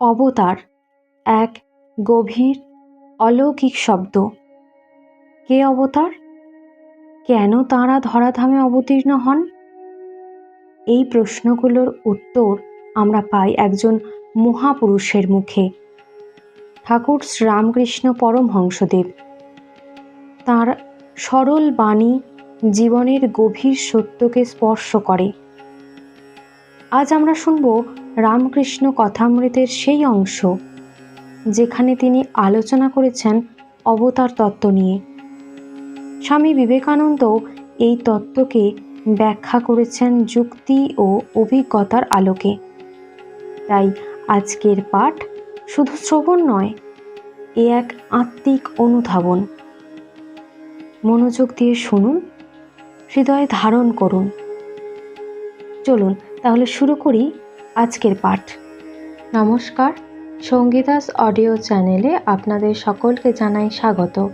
অবতার, এক গভীর অলৌকিক শব্দ। কে অবতার? কেন তাঁরা ধরাধামে অবতীর্ণ হন? এই প্রশ্নগুলোর উত্তর আমরা পাই একজন মহাপুরুষের মুখে। ঠাকুর শ্রীরামকৃষ্ণ পরমহংসদেব। তার সরল বাণী জীবনের গভীর সত্যকে স্পর্শ করে। আজ আমরা শুনব রামকৃষ্ণ কথামৃতের সেই অংশ, যেখানে তিনি আলোচনা করেছেন অবতার তত্ত্ব নিয়ে। স্বামী বিবেকানন্দ এই তত্ত্বকে ব্যাখ্যা করেছেন যুক্তি ও অভিজ্ঞতার আলোকে। তাই আজকের পাঠ শুধু শ্রবণ নয়, এ এক আত্মিক অনুধাবন। মনোযোগ দিয়ে শুনুন, হৃদয়ে ধারণ করুন। চলুন তাহলে শুরু করি আজকের পাঠ। নমস্কার, সঙ্গীতাস অডিও চ্যানেলে আপনাদের সকলকে জানাই স্বাগত।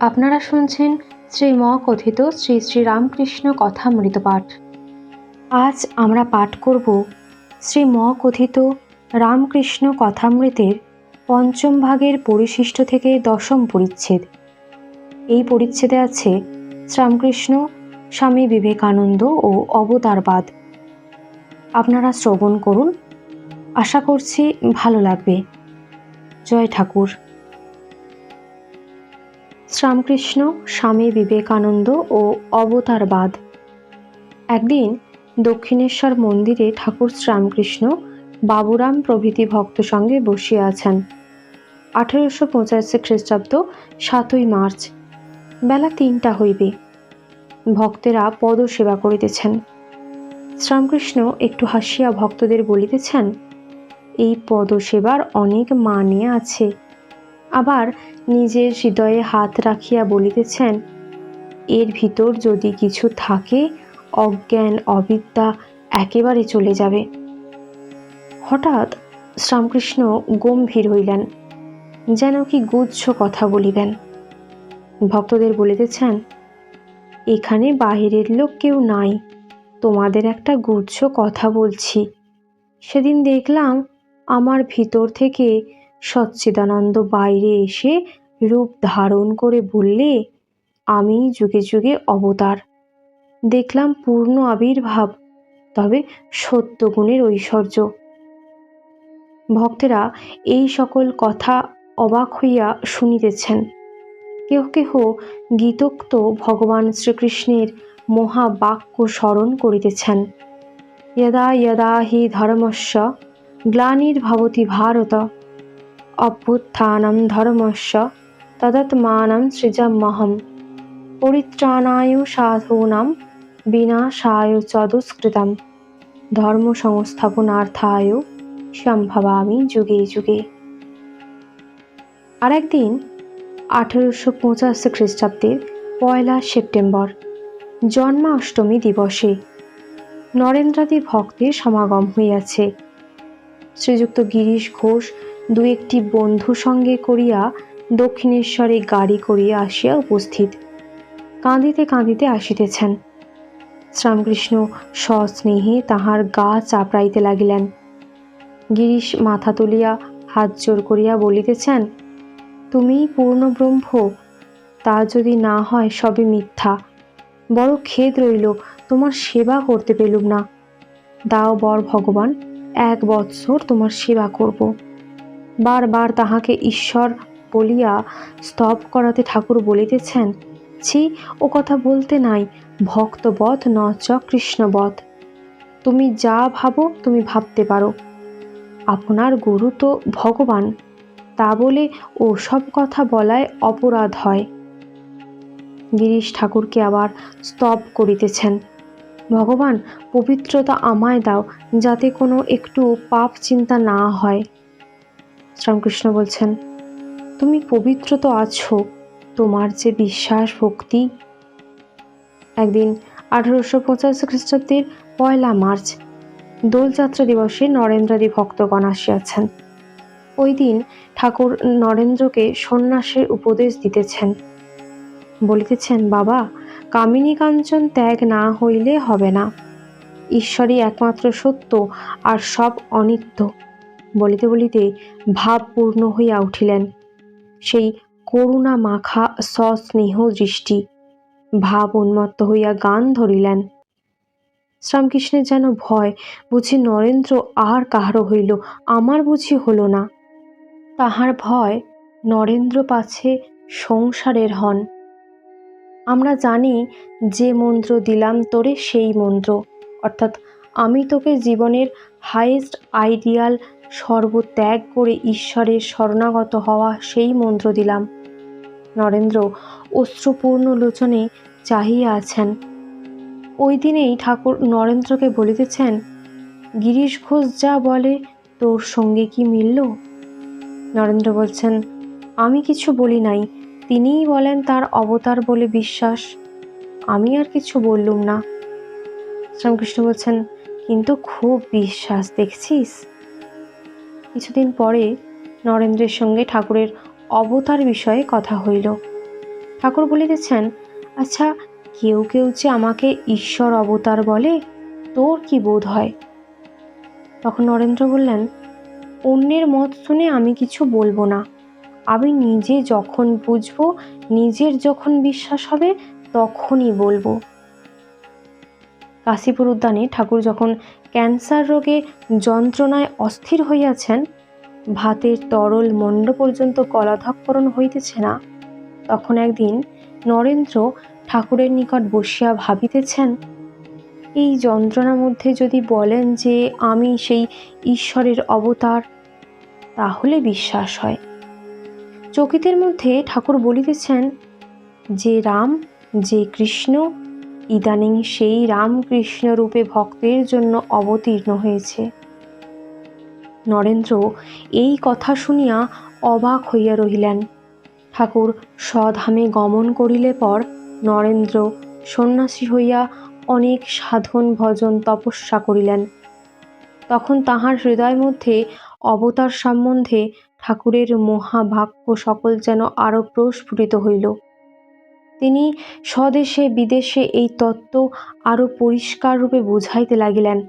আপনারা শুনছেন শ্রী ম কথিত শ্রী শ্রী রামকৃষ্ণ কথামৃত পাঠ। আজ আমরা পাঠ করব শ্রী ম কথিত রামকৃষ্ণ কথামৃতের পঞ্চম ভাগের পরিশিষ্ট থেকে দশম পরিচ্ছেদ। এই পরিচ্ছেদে আছে শ্রীরামকৃষ্ণ, স্বামী বিবেকানন্দ ও অবতারবাদ। আপনারা শ্রবণ করুন। আশা করছি ভালো লাগবে। জয় ঠাকুর। শ্রামকৃষ্ণ স্বামী বিবেকানন্দ ও অবতারবাদ। একদিন দক্ষিণেশ্বর মন্দিরে ঠাকুর শ্রামকৃষ্ণ বাবুরাম প্রভৃতি ভক্ত সঙ্গে বসিয়া আছেন। আঠেরোশো পঁচাশি খ্রিস্টাব্দ সাতই মার্চ। বেলা তিনটা হইবে। ভক্তেরা পদ সেবা করিতেছেন। শ্রীরামকৃষ্ণ একটু হাসিয়া ভক্তদের বলিতেছেন, এই পদসেবার অনেক মানে আছে। আবার নিজের হৃদয়ে হাত রাখিয়া বলিতেছেন, এর ভিতর যদি কিছু থাকে, অজ্ঞান অবিদ্যা একেবারে চলে যাবে। হঠাৎ শ্রীরামকৃষ্ণ গম্ভীর হইলেন, যেন কি গুচ্ছ কথা বলিবেন। ভক্তদের বলিতেছেন, এখানে বাহিরের লোক কেউ নাই। তোমাদের একটা গুচ্ছ কথা বলছি। সেদিন দেখলাম আমার ভিতর থেকে সচ্চিদানন্দ বাইরে এসে রূপ ধারণ করে বললে, আমি যুগে যুগে অবতার। দেখলাম পূর্ণ আবির্ভাব, তবে সত্যগুণের ঐশ্বর্য। ভক্তেরা এই সকল কথা অবাক হইয়া শুনিতেছেন। কেহ কেহ গীতোক্ত ভগবান শ্রীকৃষ্ণের মহাবাক্য স্মরণ করিতেছেন। ইয়দা ইয়দা হি ধর্মস্য গ্লানির্ভবতি ভারত, অভ্যুত্থানম ধর্মস্য তদত্মানম সৃজমহম পরিত্রাণায় সাধুনাম, বিনাশায় চ দুষ্কৃতম, ধর্ম সংস্থাপনার্থায় সম্ভবামি যুগে যুগে। আরেকদিন আঠেরোশো পঁচাশি খ্রিস্টাব্দের পয়লা সেপ্টেম্বর জন্মাষ্টমী দিবসে। নরেন্দ্রাদি ভক্তের সমাগম হইয়াছে। শ্রীযুক্ত গিরিশ ঘোষ দু একটি বন্ধু সঙ্গে করিয়া দক্ষিণেশ্বরে গাড়ি করিয়া আসিয়া উপস্থিত। কাঁদিতে কাঁদিতে আসিতেছেন। শ্রীরামকৃষ্ণ সস্নেহে তাহার গা চাপড়াইতে লাগিলেন। গিরিশ মাথা তুলিয়া হাত জোর করিয়া বলিতেছেন, তুমিই পূর্ণ ব্রহ্ম তা যদি না হয় সবই মিথ্যা। বড় খেদ রইল, তোমার সেবা করতে পেলুম না। দাও বর ভগবান, এক বৎসর তোমার সেবা করব। বারবার তাহাকে ঈশ্বর বলিয়া স্তব করাতে ঠাকুর বলিতেছেন, ছি, ও কথা বলতে নাই ভক্তবধ ন চ কৃষ্ণবধ তুমি যা ভাবো তুমি ভাবতে পারো। আপনার গুরু তো ভগবান, তা বলে ও সব কথা বলায় অপরাধ হয়। গিরিশ ঠাকুরকে আবার স্তব করিতেছেন। ভগবান, পবিত্রতা আমায় দাও, যাতে কোনো একটু পাপ চিন্তা না হয়। শ্রীরামকৃষ্ণ বলছেন, তুমি পবিত্র তো আছো, তোমার যে বিশ্বাস ভক্তি? একদিন আঠারোশো পঁচাশি খ্রিস্টাব্দের পয়লা মার্চ, দোলযাত্রা দিবসে নরেন্দ্রাদি ভক্তগণ আসিয়াছেন। ওই দিন ঠাকুর নরেন্দ্রকে সন্ন্যাসের উপদেশ দিতেছেন। বলিতেছেন, বাবা, কামিনী কাঞ্চন ত্যাগ না হইলে হবে না। ঈশ্বরই একমাত্র সত্য আর সব অনিত্য। বলিতে বলিতে ভাবপূর্ণ হইয়া উঠিলেন। সেই করুণা মাখা সস্নেহ দৃষ্টি, ভাব উন্মত্ত হইয়া গান ধরিলেন। শ্রীরামকৃষ্ণের যেন ভয়, বুঝি নরেন্দ্র আর কাহারও হইল, আমার বুঝি হলো না। তাহার ভয় নরেন্দ্র পাছে সংসারের হন। আমরা জানি যে মন্ত্র দিলাম তোরে সেই মন্ত্র। অর্থাৎ আমি তোকে জীবনের হাইয়েস্ট আইডিয়াল সর্বত্যাগ করে ঈশ্বরের শরণাগত হওয়া সেই মন্ত্র দিলাম। নরেন্দ্র অশ্রুপূর্ণ লোচনে চাহিয়া আছেন। ওই দিনেই ঠাকুর নরেন্দ্রকে বলিতেছেন, গিরিশ ঘোষ যা বলে তোর সঙ্গে কি মিলল? নরেন্দ্র বলছেন, আমি কিছু বলি নাই তিনিই বলেন তার অবতার বলে বিশ্বাস। আমি আর কিছু বললুম না। শ্রীরামকৃষ্ণ বলছেন, কিন্তু খুব বিশ্বাস দেখছিস? কিছুদিন পরে নরেন্দ্রের সঙ্গে ঠাকুরের অবতার বিষয়ে কথা হইল। ঠাকুর বলিতেছেন আচ্ছা কেউ কেউ যে আমাকে ঈশ্বর অবতার বলে, তোর কি বোধ হয়? তখন নরেন্দ্র বললেন, অন্যের মত শুনে আমি কিছু বলব না। আমি নিজে যখন বুঝব, নিজের যখন বিশ্বাস হবে, তখনই বলব। কাশীপুর উদ্যানে ঠাকুর যখন ক্যান্সার রোগে যন্ত্রণায় অস্থির হইয়াছেন, ভাতের তরল মণ্ড পর্যন্ত কলাধক্ষরণ হইতেছে না, তখন একদিন নরেন্দ্র ঠাকুরের নিকট বসিয়া ভাবিতেছেন, এই যন্ত্রণার মধ্যে যদি বলেন যে আমি সেই ঈশ্বরের অবতার, তাহলে বিশ্বাস হয়। চকিতের মধ্যে ঠাকুর বলিতেছেন, যে রাম, যে কৃষ্ণ, ইদানিং সেই রামকৃষ্ণ রূপে ভক্তের জন্য অবতীর্ণ হয়েছে। নরেন্দ্র এই কথা শুনিয়া অবাক হইয়া রহিলেন। ঠাকুর স্বধামে গমন করিলে পর নরেন্দ্র সন্ন্যাসী হইয়া অনেক সাধন ভজন তপস্যা করিলেন। তখন তাহার হৃদয় মধ্যে অবতার সম্বন্ধে ঠাকুরের মহাবাক্য সকল যেন আরও প্রস্ফুটিত হইল। তিনি স্বদেশে বিদেশে এই তত্ত্ব আরও পরিষ্কার রূপে বুঝাইতে লাগিলেন।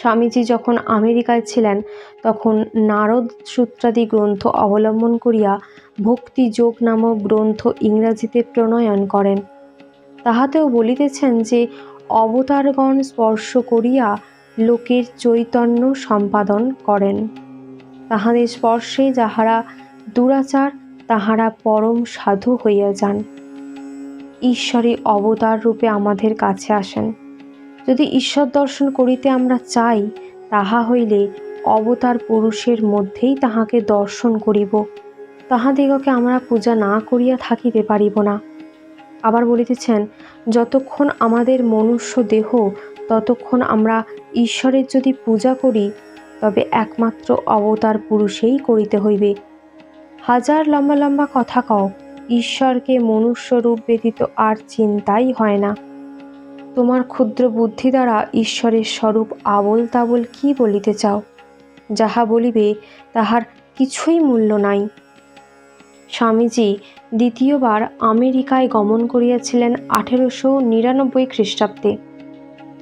স্বামীজি যখন আমেরিকায় ছিলেন, তখন নারদ সূত্রাদি গ্রন্থ অবলম্বন করিয়া ভক্তি যোগ নামক গ্রন্থ ইংরাজিতে প্রণয়ন করেন। তাহাতেও বলিতেছেন যে, অবতারগণ স্পর্শ করিয়া লোকের চৈতন্য সম্পাদন করেন। তাহাদের স্পর্শে যাহারা দুরাচার, তাহারা পরম সাধু হইয়া যান। ঈশ্বরী অবতার রূপে আমাদের কাছে আসেন। যদি ঈশ্বর দর্শন করিতে আমরা চাই, তাহা হইলে অবতার পুরুষের মধ্যেই তাহাকে দর্শন করিব। তাহাদিগকে আমরা পূজা না করিয়া থাকিতে পারিব না। আবার বলিতেছেন, যতক্ষণ আমাদের মনুষ্য দেহ, ততক্ষণ আমরা ঈশ্বরের যদি পূজা করি তবে একমাত্র অবতার পুরুষেই করিতে হইবে। হাজার লম্বা লম্বা কথা কও, ঈশ্বরকে মনুষ্যরূপ ব্যতীত আর চিন্তাই হয় না। তোমার ক্ষুদ্র বুদ্ধি দ্বারা ঈশ্বরের স্বরূপ আবল তাবল কি বলিতে চাও? যাহা বলিবে, তাহার কিছুই মূল্য নাই। স্বামীজি দ্বিতীয়বার আমেরিকায় গমন করিয়াছিলেন আঠেরোশো নিরানব্বই খ্রিস্টাব্দে।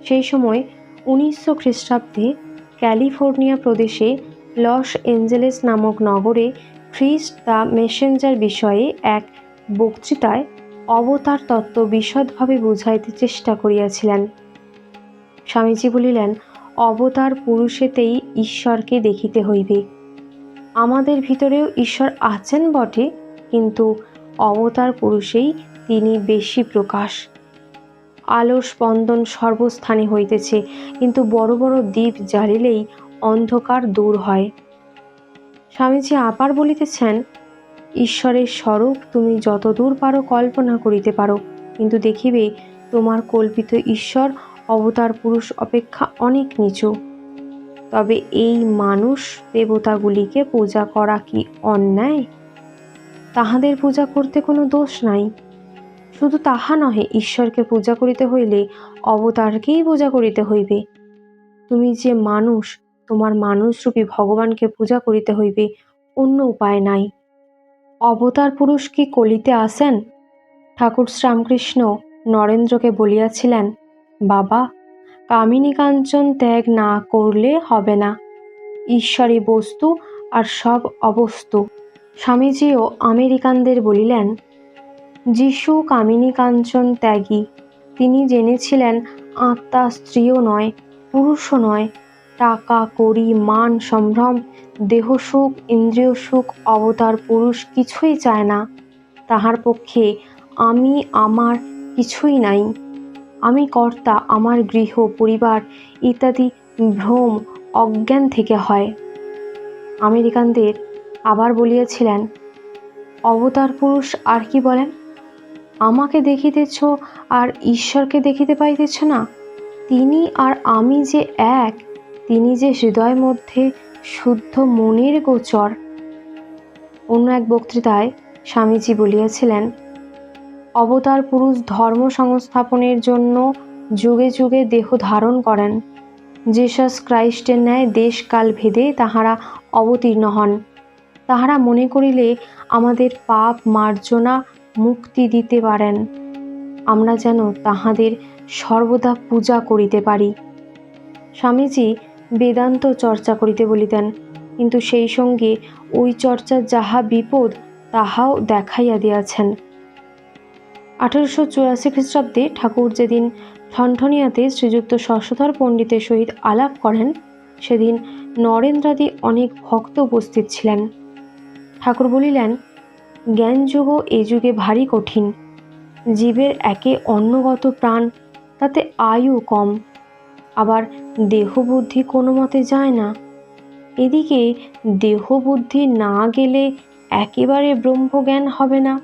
সেই সময় উনিশশো খ্রিস্টাব্দে ক্যালিফোর্নিয়া প্রদেশে লস এঞ্জেলেস নামক নগরে খ্রিস্ট দ্য মেসেঞ্জার বিষয়ে এক বক্তৃতায় অবতার তত্ত্ব বিশদভাবে বুঝাইতে চেষ্টা করিয়াছিলেন। স্বামীজি বলিলেন, অবতার পুরুষেতেই ঈশ্বরকে দেখিতে হইবে। আমাদের ভিতরেও ঈশ্বর আছেন বটে, কিন্তু অবতার পুরুষেই তিনি বেশি প্রকাশ। আলোর স্পন্দন সর্বস্থানে হইতেছে, কিন্তু বড় বড় দ্বীপ জ্বালিলেই অন্ধকার দূর হয়। স্বামীজি আবার বলিতেছেন, ঈশ্বরের স্বরূপ তুমি যতদূর পারো কল্পনা করিতে পারো, কিন্তু দেখিবে তোমার কল্পিত ঈশ্বর, অবতার পুরুষ অপেক্ষা অনেক নিচু। তবে এই মানুষ দেবতাগুলিকে পূজা করা কি অন্যায়? তাহাদের পূজা করতে কোনো দোষ নাই। শুধু তাহা নহে, ঈশ্বরকে পূজা করিতে হইলে অবতারকেই পূজা করিতে হইবে। তুমি যে মানুষ, তোমার মানুষরূপী ভগবানকে পূজা করিতে হইবে, অন্য উপায় নাই। অবতার পুরুষ কি কলিতে আসেন? ঠাকুর শ্রীরামকৃষ্ণ নরেন্দ্রকে বলিয়াছিলেন, বাবা, কামিনী কাঞ্চন ত্যাগ না করলে হবে না। ঈশ্বরী বস্তু আর সব অবস্তু। স্বামীজিও আমেরিকানদের বলিলেন যিশু কামিনী কাঞ্চন ত্যাগী। তিনি জেনেছিলেন, আত্মা স্ত্রীও নয়, পুরুষও নয়। টাকা, কড়ি, মান, সম্ভ্রম, দেহ সুখ, ইন্দ্রিয় সুখ, অবতার পুরুষ কিছুই চায় না। তাহার পক্ষে আমি আমার কিছুই নাই। আমি কর্তা, আমার গৃহ, পরিবার ইত্যাদি ভ্রম, অজ্ঞান থেকে হয়। আমেরিকানদের আবার বলিয়াছিলেন, অবতার পুরুষ আর কি বলেন? আমাকে দেখিতেছ আর ঈশ্বরকে দেখিতে পাইতেছ না? তিনি আর আমি যে এক, তিনি যে হৃদয় মধ্যে শুদ্ধ মনের গোচর। অন্য এক বক্তৃতায় স্বামীজি বলিয়াছিলেন, অবতার পুরুষ ধর্ম সংস্থাপনের জন্য যুগে যুগে দেহ ধারণ করেন। জেসাস ক্রাইস্টের ন্যায় দেশকাল ভেদে তাহারা অবতীর্ণ হন। তাহারা মনে করিলে আমাদের পাপ মার্জনা মুক্তি দিতে পারেন। আমরা যেন তাহাদের সর্বদা পূজা করিতে পারি। স্বামীজি বেদান্ত চর্চা করিতে বলিতেন, কিন্তু সেই সঙ্গে ওই চর্চার যাহা বিপদ, তাহাও দেখাইয়া দিয়াছেন। আঠারোশো চুরাশি খ্রিস্টাব্দে ঠাকুর যেদিন ঠনঠনিয়াতে শ্রীযুক্ত শশধর পণ্ডিতের সহিত আলাপ করেন, সেদিন নরেন্দ্রাদি অনেক ভক্ত উপস্থিত ছিলেন। ঠাকুর বলিলেন জ্ঞানযুগ এ যুগে ভারী কঠিন। জীবের একে অন্নগত প্রাণ, তাতে আয়ু কম। আবার দেহবুদ্ধি কোনো মতে যায় না। এদিকে দেহবুদ্ধি না গেলে একেবারে ব্রহ্মজ্ঞান হবে না।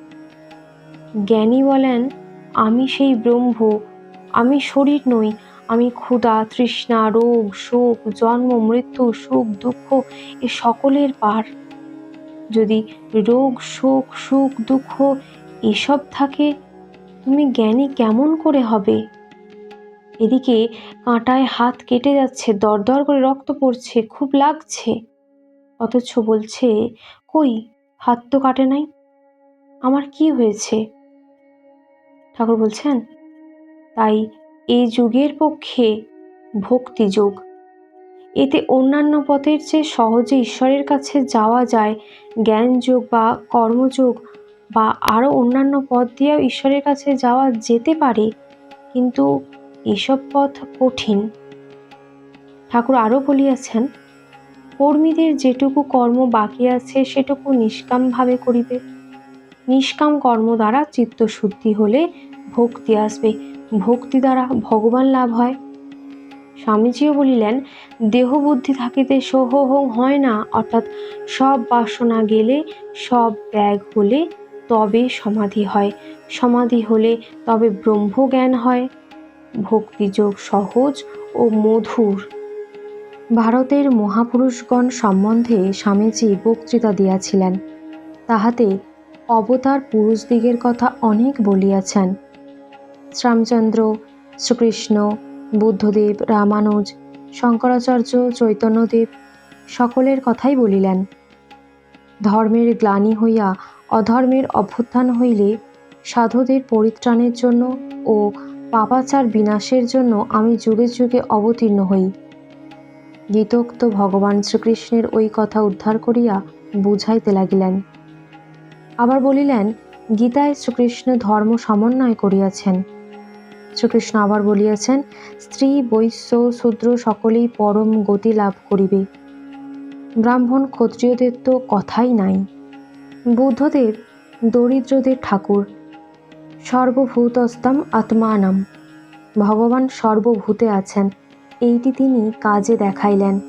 জ্ঞানী বলেন, আমি সেই ব্রহ্ম, আমি শরীর নই, আমি ক্ষুধা, তৃষ্ণা, রোগ, শোক, জন্ম, মৃত্যু, সুখ, দুঃখ, এ সকলের পার। যদি রোগ, শোক, সুখ, দুঃখ এসব থাকে, তুমি জ্ঞানী কেমন করে হবে? এদিকে কাঁটায় হাত কেটে যাচ্ছে, দরদর করে রক্ত পড়ছে, খুব লাগছে। অথচ বলছে, কই, হাত তো কাটে নাই। আমার কি হয়েছে? ঠাকুর বলছেন, তাই এই যুগের পক্ষে ভক্তি যোগ। এতে অন্যান্য পথের চেয়ে সহজে ঈশ্বরের কাছে যাওয়া যায়। জ্ঞান যোগ বা কর্মযোগ বা আরও অন্যান্য পথ দিয়েও ঈশ্বরের কাছে যাওয়া যেতে পারে, কিন্তু এসব পথ কঠিন। ঠাকুর আরও বলিয়াছেন, কর্মীদের যেটুকু কর্ম বাকি আছে, সেটুকু নিষ্কামভাবে করিবে। নিষ্কাম কর্ম দ্বারা চিত্তশুদ্ধি হলে ভক্তি আসবে। ভক্তি দ্বারা ভগবান লাভ হয়। স্বামীজিও বলিলেন দেহ বুদ্ধি থাকিতে সোহং হয় না, অর্থাৎ সব বাসনা গেলে, সব ত্যাগ হলে তবে সমাধি হয়। সমাধি হলে তবে ব্রহ্মজ্ঞান হয়। ভক্তিযোগ সহজ ও মধুর। ভারতের মহাপুরুষগণ সম্বন্ধে স্বামীজি বক্তৃতা দিয়াছিলেন। তাহাতে অবতার পুরুষদিগের কথা অনেক বলিয়াছেন। শ্রামচন্দ্র শ্রীকৃষ্ণ বুদ্ধদেব, রামানুজ, শঙ্করাচার্য, চৈতন্যদেব সকলের কথাই বলিলেন। ধর্মের গ্লানি হইয়া অধর্মের অভ্যুত্থান হইলে সাধুদের পরিত্রাণের জন্য ও পাপাচার বিনাশের জন্য আমি যুগে যুগে অবতীর্ণ হই। গীতোক্ত ভগবান শ্রীকৃষ্ণের ওই কথা উদ্ধার করিয়া বুঝাইতে লাগিলেন। আবার বলিলেন, গীতায় শ্রীকৃষ্ণ ধর্ম সমন্বয় করিয়াছেন। শ্রীকৃষ্ণ আবার বলিয়াছেন, স্ত্রী, বৈশ্য, শূদ্র সকলেই পরম গতি লাভ করিবে। ব্রাহ্মণ, ক্ষত্রিয়দের তো কথাই নাই। বুদ্ধদেব, দরিদ্রদের ঠাকুর। সর্বভূতস্তম আত্মানাম। ভগবান সর্বভূতে আছেন। এইটি তিনি কাজে দেখাইলেন।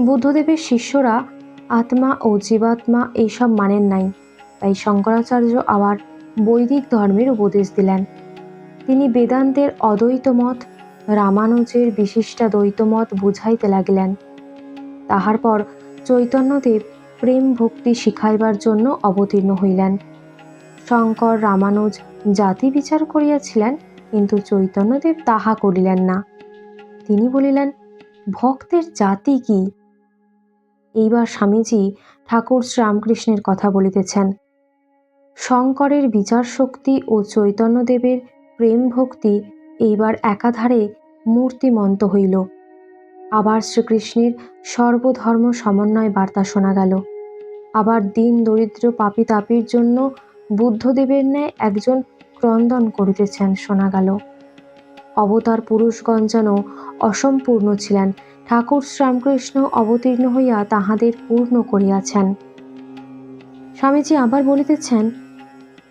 বুদ্ধদেবের শিষ্যরা আত্মা ও জীবাত্মা এইসব মানেন নাই। তাই শঙ্করাচার্য আবার বৈদিক ধর্মের উপদেশ দিলেন। তিনি বেদান্তের অদ্বৈতমত রামানুজের বিশিষ্টা দ্বৈতমত বুঝাইতে লাগিলেন। তাহার পর চৈতন্যদেব প্রেম ভক্তি শিখাইবার জন্য অবতীর্ণ হইলেন। শঙ্কর, রামানুজ জাতি বিচার করিয়াছিলেন, কিন্তু চৈতন্যদেব তাহা করিলেন না। তিনি বলিলেন, ভক্তের জাতি কি? এইবার স্বামীজি ঠাকুর শ্রীরামকৃষ্ণের কথা বলিতেছেন। শঙ্করের বিচার শক্তি ও চৈতন্যদেবের প্রেম ভক্তি এইবার একাধারে মূর্তিমন্ত হইল। আবার শ্রীকৃষ্ণের সর্বধর্ম সমন্বয় বার্তা শোনা গেল। আবার দিন দরিদ্র পাপী তাপির জন্য বুদ্ধদেবের ন্যায় একজন ক্রন্দন করিতেছেন শোনা গেল। অবতার পুরুষগণ যেন অসম্পূর্ণ ছিলেন, ঠাকুর শ্রীরামকৃষ্ণ অবতীর্ণ হইয়া তাহাদের পূর্ণ করিয়াছেন। স্বামীজি আবার বলিতেছেন,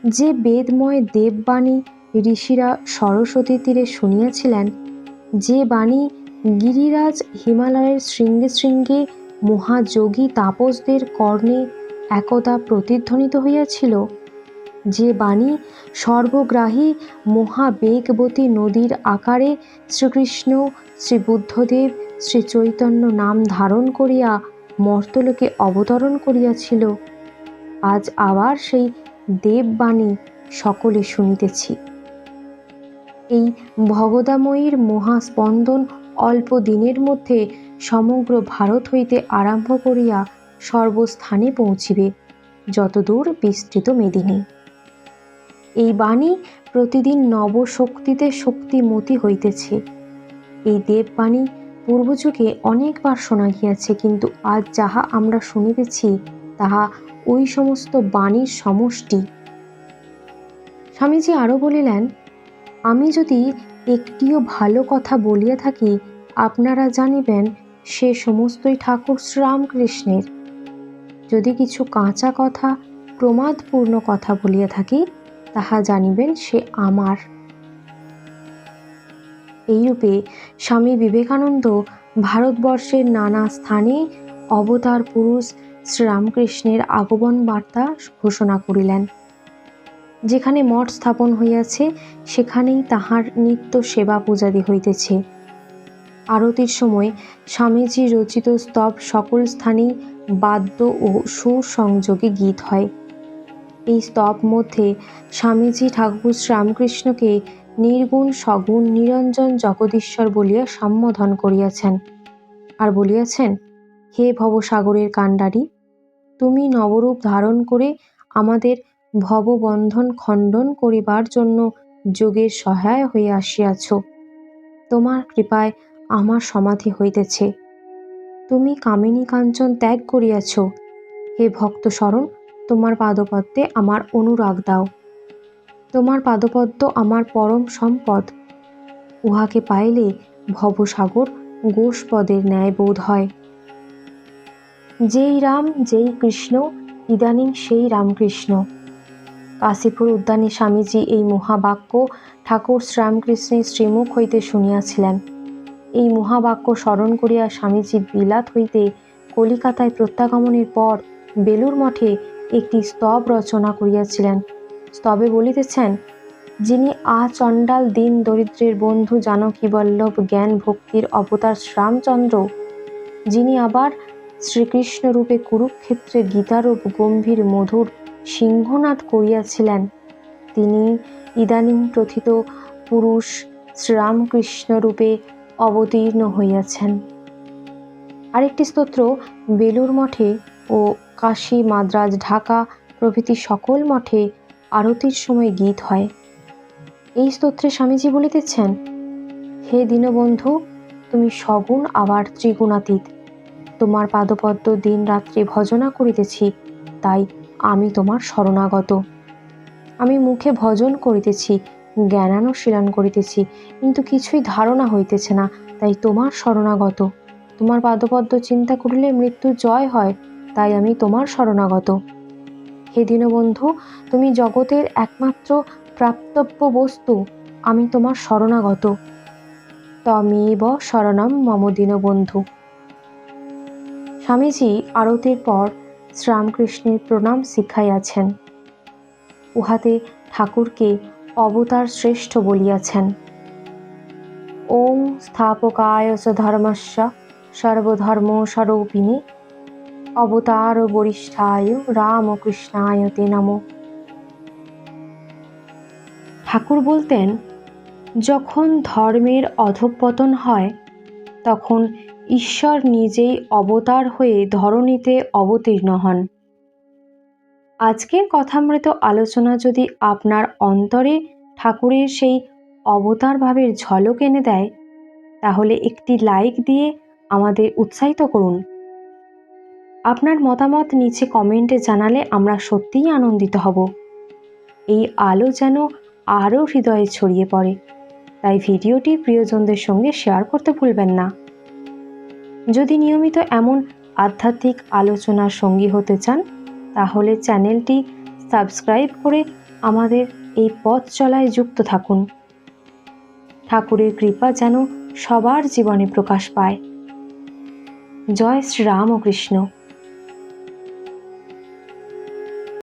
যে বেদময় দেববাণী ঋষিরা সরস্বতী তীরে শুনিয়াছিলেন, যে বাণী গিরিরাজ হিমালয়ের শৃঙ্গে শৃঙ্গে মহাযোগী তাপসদের কর্ণে একদা প্রতিধ্বনিত হইয়াছিল, যে বাণী সর্বগ্রাহী মহাবেগবতী নদীর আকারে শ্রীকৃষ্ণ শ্রী বুদ্ধদেব শ্রী চৈতন্য নাম ধারণ করিয়া মর্তলোকে অবতরণ করিয়াছিল। আজ আবার সেই দেববাণী সকলে শুনিতেছি। এই ভগদাময়ীর মহাস্পন্দন অল্প দিনের মধ্যে সমগ্র ভারত হইতে আরম্ভ করিয়া সর্বস্থানে পৌঁছিবে, যতদূর বিস্তৃত মেদিনী। এই বাণী প্রতিদিন নবশক্তিতে শক্তিমতী হইতেছে। এই দেববাণী পূর্বযুগে অনেকবার শোনা গিয়াছে, কিন্তু আজ যাহা আমরা শুনিতেছি, তাহা ওই সমস্ত বাণীর সমষ্টি। স্বামীজি আরও বলিলেন আমি যদি একটিও ভালো কথা বলিয়া থাকি, আপনারা জানিবেন সে সমস্তই ঠাকুর শ্রীরামকৃষ্ণের। যদি কিছু কাঁচা কথা, প্রমাদপূর্ণ কথা বলিয়া থাকি, তাহা জানিবেন সে আমার। এইরূপে স্বামী বিবেকানন্দ ভারতবর্ষের নানা স্থানে অবতার পুরুষ শ্রীরামকৃষ্ণের আগমন বার্তা ঘোষণা করিলেন। যেখানে মঠ স্থাপন হইয়াছে, সেখানেই তাহার নিত্য সেবা পূজাদি হইতেছে। আরতির সময় স্বামীজি রচিত স্তব সকল স্থানেই বাদ্য ও সুসংযোগে গীত হয়। এই স্তব মধ্যে স্বামীজি ঠাকুর শ্রীরামকৃষ্ণকে নির্গুণ, সগুণ, নিরঞ্জন জগদীশ্বর বলিয়া সম্বোধন করিয়াছেন। আর বলিয়াছেন, হে ভবসাগরের কাণ্ডারি, তুমি নবরূপ ধারণ করে আমাদের ভববন্ধন খণ্ডন করিবার জন্য যোগের সহায় হয়ে আসিয়াছ। তোমার কৃপায় আমার সমাধি হইতেছে। তুমি কামিনী কাঞ্চন ত্যাগ করিয়াছ। হে ভক্ত স্মরণ তোমার পাদপদ্মে আমার অনুরাগ দাও। তোমার পাদপদ্ম আমার পরম সম্পদ। উহাকে পাইলে ভবসাগর গোষ্পদের ন্যায় বোধ হয়। যেই রাম, যেই কৃষ্ণ, ইদানিং সেই রামকৃষ্ণ। কাশীপুর উদ্যানে স্বামীজি এই মহাবাক্য ঠাকুর শ্রীরামকৃষ্ণের শ্রীমুখ হইতে শুনিয়াছিলেন। এই মহাবাক্য স্মরণ করিয়া স্বামীজি বিলাত হইতে কলিকাতায় প্রত্যাগমনের পর বেলুর মঠে একটি স্তব রচনা করিয়াছিলেন। স্তবে বলিতেছেন, যিনি আচণ্ডাল দিন দরিদ্রের বন্ধু জানকী বল্লভ জ্ঞান ভক্তির অবতার শ্রামচন্দ্র, যিনি আবার শ্রীকৃষ্ণরূপে কুরুক্ষেত্রে গীতারূপ গম্ভীর মধুর সিংহনাদ করিয়াছিলেন। তিনি ইদানিং প্রথিত পুরুষ শ্রীরামকৃষ্ণ রূপে অবতীর্ণ হইয়াছেন। আরেকটি স্তোত্র, বেলুর মঠে ও কাশী মাদ্রাজ ঢাকা প্রভৃতি সকল মঠে আরতির সময় গীত হয়। এই স্তোত্রে স্বামীজি বলিতেছেন, হে দীনবন্ধু, তুমি সগুণ আবার ত্রিগুণাতীত। তোমার পাদপদ্ম দিন রাত্রি ভজনা করিতেছি, তাই আমি তোমার শরণাগত। আমি মুখে ভজন করিতেছি জ্ঞানানুশীলন করিতেছি, কিন্তু কিছুই ধারণা হইতেছে না, তাই তোমার শরণাগত। তোমার পাদপদ্ম চিন্তা করিলে মৃত্যু জয় হয়, তাই আমি তোমার শরণাগত। হে দীনবন্ধু, তুমি জগতের একমাত্র প্রাপ্তব্য বস্তু, আমি তোমার শরণাগত। তমেব শরণম মম দীনবন্ধু। স্বামীজি আরতির পর শ্রীরামকৃষ্ণের প্রণাম শিখাইয়াছেন। উহাতে ঠাকুরকে অবতার শ্রেষ্ঠ বলিয়াছেন। ওম স্থাপকায় চ ধর্মস্য, সর্বধর্ম স্বরূপিণী, অবতার বরিষ্ঠায় রামকৃষ্ণায় তে নম। ঠাকুর বলতেন, যখন ধর্মের অধঃপতন হয়, তখন ঈশ্বর নিজেই অবতার হয়ে ধরণীতে অবতীর্ণ হন। আজকের কথামৃত আলোচনা যদি আপনার অন্তরে ঠাকুরের সেই অবতার ভাবের ঝলক এনে দেয়, তাহলে একটি লাইক দিয়ে আমাদের উৎসাহিত করুন। আপনার মতামত নিচে কমেন্টে জানালে আমরা সত্যিই আনন্দিত হব। এই আলো যেন আরও হৃদয়ে ছড়িয়ে পড়ে। তাই ভিডিওটি প্রিয়জনদের সঙ্গে শেয়ার করতে ভুলবেন না। যদি নিয়মিত এমন আধ্যাত্মিক আলোচনার সঙ্গী হতে চান, তাহলে চ্যানেলটি সাবস্ক্রাইব করে আমাদের এই পথ চলায় যুক্ত থাকুন। ঠাকুরের কৃপা যেন সবার জীবনে প্রকাশ পায়। জয় শ্রীরাম ও কৃষ্ণ